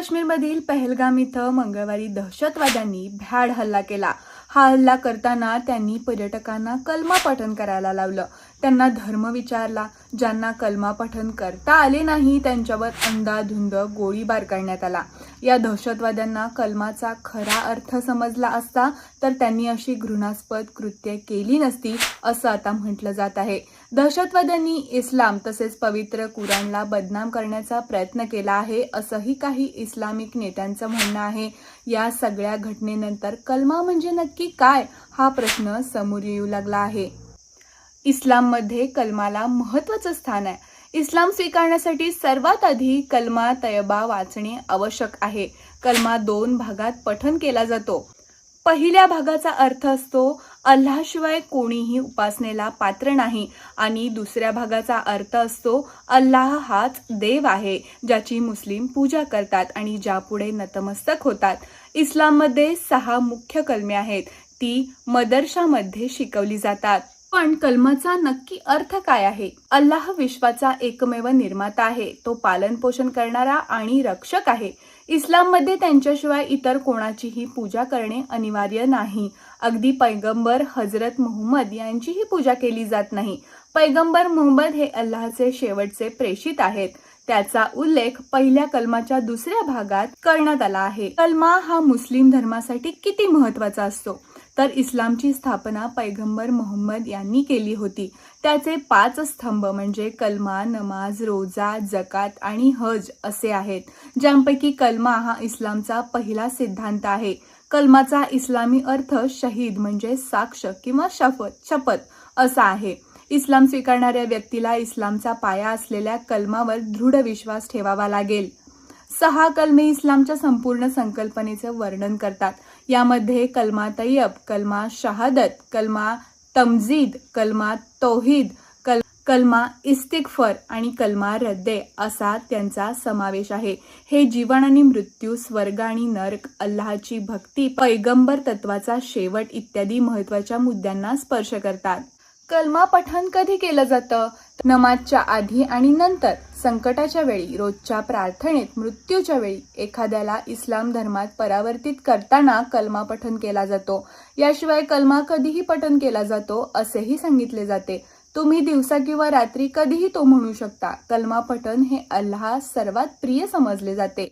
काश्मीरमधील पहलगाम इथं मंगळवारी दहशतवाद्यांनी भ्याड हल्ला केला. हा हल्ला करताना त्यांनी पर्यटकांना कलमा पठण करायला लावलं. त्यांना धर्म विचारला ज्यांना कलमा पठन करता आले नाही त्यांच्यावर अंधाधुंद गोळीबार करण्यात आला. या दहशतवाद्यांना कलमाचा खरा अर्थ समजला असता तर त्यांनी अशी घृणास्पद कृत्ये केली नसती असं आता म्हटलं जात आहे. दहशतवाद्यांनी इस्लाम तसेच पवित्र कुराणला बदनाम करण्याचा प्रयत्न केला आहे असंही काही इस्लामिक नेत्यांचं म्हणणं आहे. या सगळ्या घटनेनंतर कलमा म्हणजे नक्की काय हा प्रश्न समोर येऊ लागला आहे. इस्लाममध्ये कलमाला महत्वाचं स्थान आहे. इस्लाम स्वीकारण्यासाठी सर्वात आधी कलमा तयबा वाचणे आवश्यक आहे. कलमा दोन भागात पठन केला जातो. पहिल्या भागाचा अर्थ असतो अल्लाशिवाय कोणीही उपासनेला पात्र नाही. आणि दुसऱ्या भागाचा अर्थ असतो अल्लाह हाच देव आहे ज्याची मुस्लिम पूजा करतात आणि ज्यापुढे नतमस्तक होतात. इस्लाममध्ये सहा मुख्य कलमे आहेत. ती मदरशामध्ये शिकवली जातात. पण कलमाचा नक्की अर्थ काय आहे? अल्लाह विश्वाचा एकमेव निर्माता आहे. तो पालन पोषण करणारा आणि रक्षक आहे. इस्लाममध्ये त्यांच्याशिवाय इतर कोणाचीही पूजा करणे अनिवार्य नाही. अगदी पैगंबर हजरत मोहम्मद यांचीही पूजा केली जात नाही. पैगंबर मोहम्मद हे अल्लाहचे शेवटचे प्रेषित आहेत. त्याचा उल्लेख पहिल्या कलमाच्या दुसऱ्या भागात करण्यात आला आहे. कलमा हा मुस्लिम धर्मासाठी किती महत्त्वाचा असतो? तर इस्लामची स्थापना पैगंबर मोहम्मद यांनी केली होती. त्याचे पाच स्तंभ म्हणजे कलमा नमाज रोजा जकात आणि हज असे आहेत. ज्यांपैकी कलमा हा इस्लामचा पहिला सिद्धांत आहे. कलमाचा इस्लामी अर्थ शहीद म्हणजे साक्ष किंवा शपथ शपथ असा आहे. इस्लाम स्वीकारणाऱ्या व्यक्तीला इस्लामचा पाया असलेल्या कलमावर दृढ विश्वास ठेवावा लागेल. सहा कलमे इस्लामच्या संपूर्ण संकल्पनेचं वर्णन करतात. यामध्ये कलमा तय्यब कलमा शहादत कलमा तमजीद कलमा तौहीद कल कलमा इस्तिकफर आणि कलमा रद्दे असा त्यांचा समावेश आहे. हे जीवन आणि मृत्यू स्वर्ग आणि नरक अल्लाहची भक्ती पैगंबर तत्वाचा शेवट इत्यादी महत्त्वाच्या मुद्द्यांना स्पर्श करतात. कलमा पठण कधी केलं जातं? नमाजच्या आधी आणि नंतर संकटाच्या वेळी रोजच्या प्रार्थनेत मृत्यूच्या वेळी एखाद्याला इस्लाम धर्मात परावर्तित करताना कलमा पठन केला जातो. याशिवाय कलमा कधीही पठन केला जातो असेही सांगितले जाते. तुम्ही दिवसा किंवा रात्री कधीही तो म्हणू शकता. कलमा पठन हे अल्लाह सर्वात प्रिय समजले जाते.